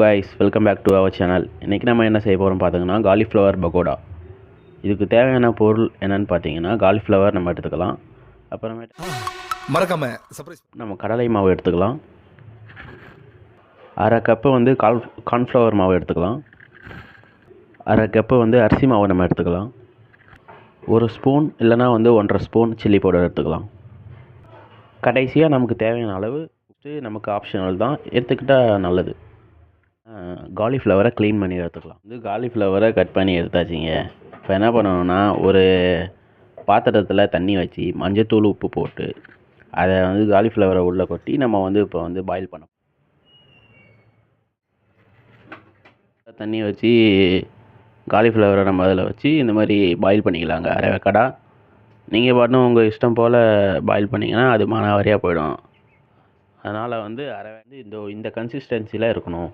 guys welcome back to our channel இன்றைக்கி நம்ம என்ன செய்ய போகிறோம் பார்த்தீங்கன்னா காலிஃப்ளவர் பகோடா இதுக்கு தேவையான பொருள் என்னன்னு பார்த்தீங்கன்னா காலிஃப்ளவர் நம்ம எடுத்துக்கலாம். அப்புறமேட்டு மறக்காம சர்ப்ரைஸ் நம்ம கடலை மாவு எடுத்துக்கலாம். அரை கப்பு வந்து கால் கார்ன்ஃப்ளவர் மாவு எடுத்துக்கலாம். அரை கப்பு வந்து அரிசி மாவு நம்ம எடுத்துக்கலாம். ஒரு ஸ்பூன் இல்லைனா வந்து ஒன்றரை ஸ்பூன் சில்லி பவுடர் எடுத்துக்கலாம். கடைசியாக நமக்கு தேவையான அளவு நமக்கு ஆப்ஷனல் தான். எடுத்துக்கிட்டால் நல்லது. காலிஃப்ளவரை க்ளீன் பண்ணி எடுத்துக்கலாம். வந்து காலிஃப்ளவரை கட் பண்ணி எடுத்தாச்சுங்க. இப்போ என்ன பண்ணணும்னா ஒரு பாத்திரத்தில் தண்ணி வச்சு மஞ்சத்தூள் உப்பு போட்டு அதை வந்து காலிஃப்ளவரை உள்ளே கொட்டி நம்ம வந்து இப்போ வந்து பாயில் பண்ண தண்ணி வச்சு காலிஃப்ளவரை நம்ம அதில் வச்சு இந்த மாதிரி பாயில் பண்ணிக்கலாங்க. அரை வேக்காடா நீங்கள் பாட்டும் உங்கள் இஷ்டம் போல் பாயில் பண்ணிங்கன்னா அது மானாவாரியாக போயிடும். அதனால் வந்து அரை வந்து இந்த இந்த கன்சிஸ்டன்சியில் இருக்கணும்.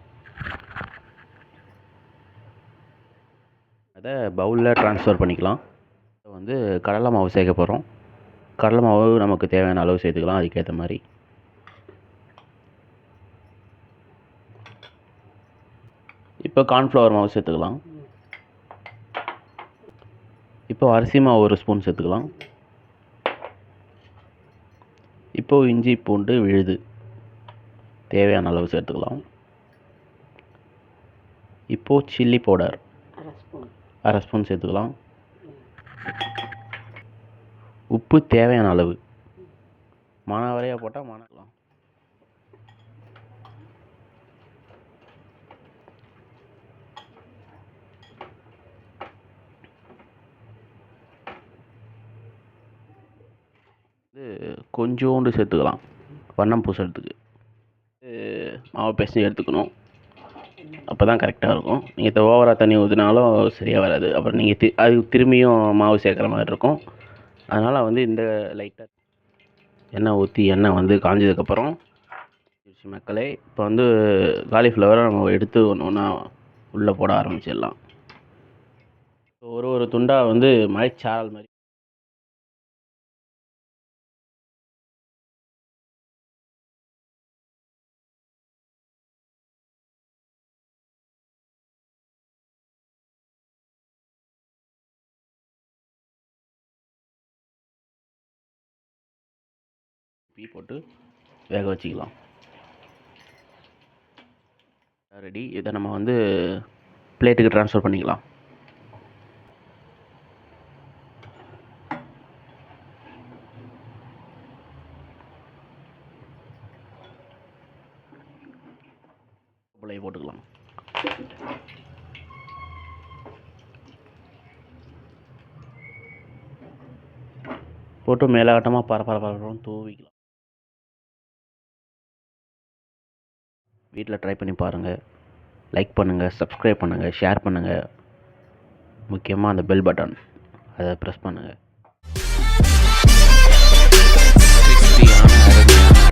அதை பவுலில் ட்ரான்ஸ்ஃபர் பண்ணிக்கலாம். இப்போ வந்து கடலை மாவு சேர்க்க போகிறோம் கடலை மாவு நமக்கு தேவையான அளவு சேர்த்துக்கலாம். அதுக்கேற்ற மாதிரி. இப்போ கார்ன்ஃப்ளவர் மாவு சேர்த்துக்கலாம். இப்போ அரிசி மாவு ஒரு ஸ்பூன் சேர்த்துக்கலாம். இப்போது இஞ்சி பூண்டு விழுது. தேவையான அளவு சேர்த்துக்கலாம். இப்போது சில்லி பவுடர் அரை ஸ்பூன் சேர்த்துக்கலாம். உப்பு தேவையான அளவு. மானாவாரியாக போட்டால் மானாக்கலாம் இது கொஞ்சோண்டு சேர்த்துக்கலாம். வண்ணம் பூசுறதுக்கு. மாவு பிசைஞ்சு எடுத்துக்கணும். அப்போ தான் கரெக்டாக இருக்கும். நீங்கள் ஓவராக தண்ணி ஊற்றினாலும் சரியாக வராது. அப்புறம் நீங்கள் தி அது திரும்பியும் மாவு சேர்க்குற மாதிரி இருக்கும். அதனால் வந்து இந்த லைட்டாக எண்ணெய் ஊற்றி எண்ணெய் வந்து காஞ்சதுக்கப்புறம் மக்களே இப்போ வந்து காலிஃப்ளவரை நம்ம எடுத்து ஒன்று ஒன்றா உள்ளே போட ஆரம்பிச்சிடலாம். ஒரு ஒரு துண்டாக வந்து மழைச்சாரல் மாதிரி பீ போட்டு வேக வச்சுக்கலாம். ரெடி. இதை நம்ம வந்து பிளேட்டுக்கு ட்ரான்ஸ்ஃபர் பண்ணிக்கலாம். பிள்ளைய போட்டுக்கலாம். போட்டு மேலாட்டமாக பர தூவிக்கலாம். வீட்டில் ட்ரை பண்ணி பாருங்கள் லைக் பண்ணுங்கள் சப்ஸ்கிரைப் பண்ணுங்கள் ஷேர் பண்ணுங்கள் முக்கியமாக அந்த பெல் பட்டன் அதை ப்ரெஸ் பண்ணுங்கள்